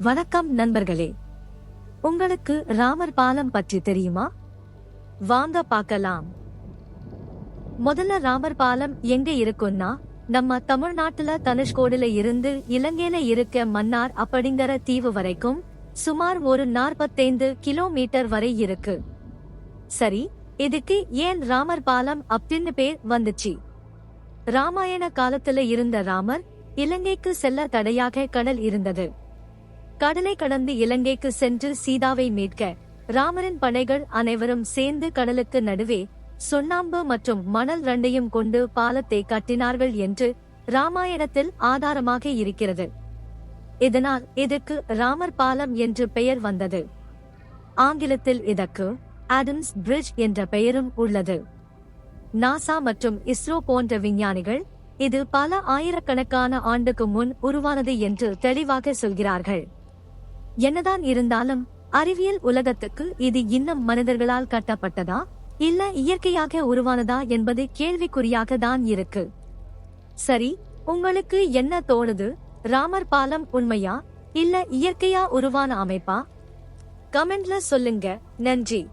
வணக்கம் நண்பர்களே. உங்களுக்கு ராமர் பாலம் பற்றி தெரியுமா? வாங்க பார்க்கலாம். முதல்ல ராமர் பாலம் எங்க இருக்குன்னா நம்ம தமிழ்நாட்டுல தனுஷ்கோடில இருந்து இலங்கையில இருக்க மன்னார் அப்படிங்கிற தீவு வரைக்கும் சுமார் ஒரு நாற்பத்தைந்து கிலோமீட்டர் வரை இருக்கு. சரி இதுக்கு ஏன் ராமர் பாலம் அப்படின்னு பேர் வந்துச்சு? ராமாயண காலத்துல இருந்த ராமர் இலங்கைக்கு செல்ல தடையாக கடல் இருந்தது. கடலை கடந்து இலங்கைக்கு சென்று சீதாவை மீட்க ராமரின் படைகள் அனைவரும் சேர்ந்து கடலுக்கு நடுவே சுண்ணாம்பு மற்றும் மணல் ரெண்டையும் கொண்டு பாலத்தை கட்டினார்கள் என்று ராமாயணத்தில் ஆதாரமாக இருக்கிறது. இதனால் இதற்கு ராமர் பாலம் என்று பெயர் வந்தது. ஆங்கிலத்தில் இதற்கு ஆடம்ஸ் பிரிட்ஜ் என்ற பெயரும் உள்ளது. நாசா மற்றும் இஸ்ரோ போன்ற விஞ்ஞானிகள் இது பல ஆயிரக்கணக்கான ஆண்டுக்கு முன் உருவானது என்று தெளிவாக சொல்கிறார்கள். என்னதான் இருந்தாலும் அறிவியல் உலகத்துக்கு இது இன்னும் மனிதர்களால் கட்டப்பட்டதா? இல்ல இயற்கையாக உருவானதா என்பது கேள்விக்குறியாக தான் இருக்கு. சரி உங்களுக்கு என்ன தோணுது? ராமர் பாலம் உண்மையா? இல்ல இயற்கையா உருவான அமைப்பா? கமெண்ட்ல சொல்லுங்க. நன்றி.